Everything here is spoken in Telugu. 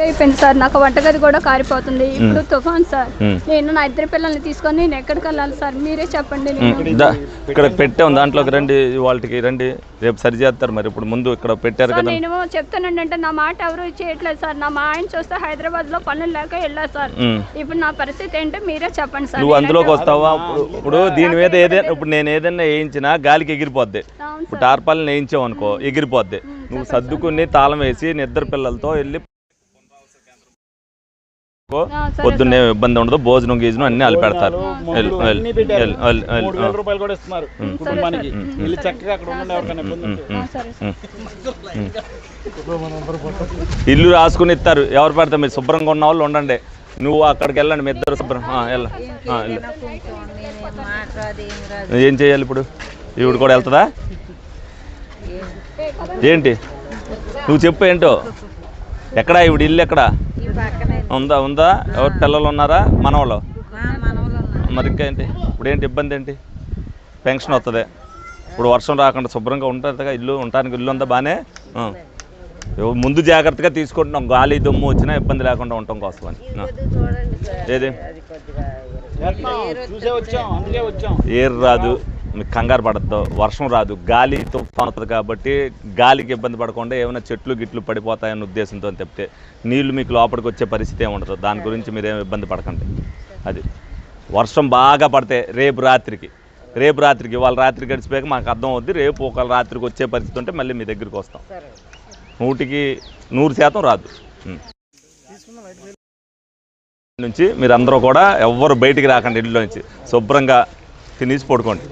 అయిపోయింది సార్. నాకు వంటగది కూడా కారిపోతుంది. ఇప్పుడు తుఫాన్ సార్. నేను నా ఇద్దరు పిల్లల్ని తీసుకొని నేను ఎక్కడికి వెళ్ళాలి సార్? మీరే చెప్పండి. ఇక్కడ పెట్టాం. దాంట్లోకి రండి. వాళ్ళకి రండి. రేపు సరి చేస్తారు మరి. ఇప్పుడు ముందు ఇక్కడ పెట్టారు కదా. నేను చెప్తానండి అంటే నా మాట ఎవరు చేయట్లేదు సార్. నా మా ఆయన చూస్తే హైదరాబాద్లో పనులు లేక వెళ్ళా సార్. ఇప్పుడు నా పరిస్థితి ఏంటో మీరే చెప్పండి సార్. నువ్వు అందులోకి వస్తావా? ఇప్పుడు దీని మీద ఏదైనా ఇప్పుడు నేను ఏదైనా వేయించినా గాలికి ఎగిరిపోద్ది. ఇప్పుడు టార్పాలను వేయించావు అనుకో ఎగిరిపోద్ది. నువ్వు సర్దుకుని తాళం వేసి నిద్ర పిల్లలతో వెళ్ళి సరే పొద్దున్నే ఇబ్బంది ఉండదు భోజనం గీజనం అన్ని అల్లి పెడతారు. ఇల్లు రాసుకుని ఇస్తారు. ఎవరు పెడతారు మీరు శుభ్రంగా ఉన్న వాళ్ళు ఉండండి. నువ్వు అక్కడికి వెళ్ళండి మీ ఇద్దరు శుభ్రం. ఏం చేయాలి ఇప్పుడు? ఈవిడ కూడా వెళ్తుందా? ఏంటి? నువ్వు చెప్పు ఏంటో? ఎక్కడా ఈవిడ? ఇల్లు ఎక్కడా? ఉందా ఉందా? ఎవరు పిల్లలు ఉన్నారా? మనవాళ్ళు? మరి ఇంకా ఏంటి? ఇప్పుడు ఏంటి ఇబ్బంది ఏంటి? పెన్షన్ వస్తుంది ఇప్పుడు వర్షం రాకుండా శుభ్రంగా ఉంటుందిగా ఇల్లు ఉండటానికి ఇల్లు ఉందా? బాగానే ముందు జాగ్రత్తగా తీసుకుంటున్నాం. గాలి దుమ్ము వచ్చినా ఇబ్బంది లేకుండా ఉండటం కోసం అని. ఏది? చేస్తున్నాం. కంగారు పడద్దు వర్షం రాదు గాలి తుఫాన్ కాబట్టి గాలికి ఇబ్బంది పడకుండా ఏమైనా చెట్లు గిట్లు పడిపోతాయన్న ఉద్దేశంతో తప్పితే నీళ్ళు మీకు లోపలికి వచ్చే పరిస్థితి ఏమి ఉండదు. దాని గురించి మీరేం ఇబ్బంది పడకండి. అది వర్షం బాగా పడితే రేపు రాత్రికి రేపు రాత్రికి వాళ్ళ రాత్రి గడిచిపోయాక మాకు అర్థం అవుద్ది రేపు ఒక రాత్రికి వచ్చే పరిస్థితి ఉంటే మళ్ళీ మీ దగ్గరికి వస్తాం. నూటికి నూరు శాతం రాదు. నుంచి మీరు అందరూ కూడా ఎవ్వరు బయటికి రాకండి ఇంట్లో నుంచి శుభ్రంగా తినేసి పడుకోండి.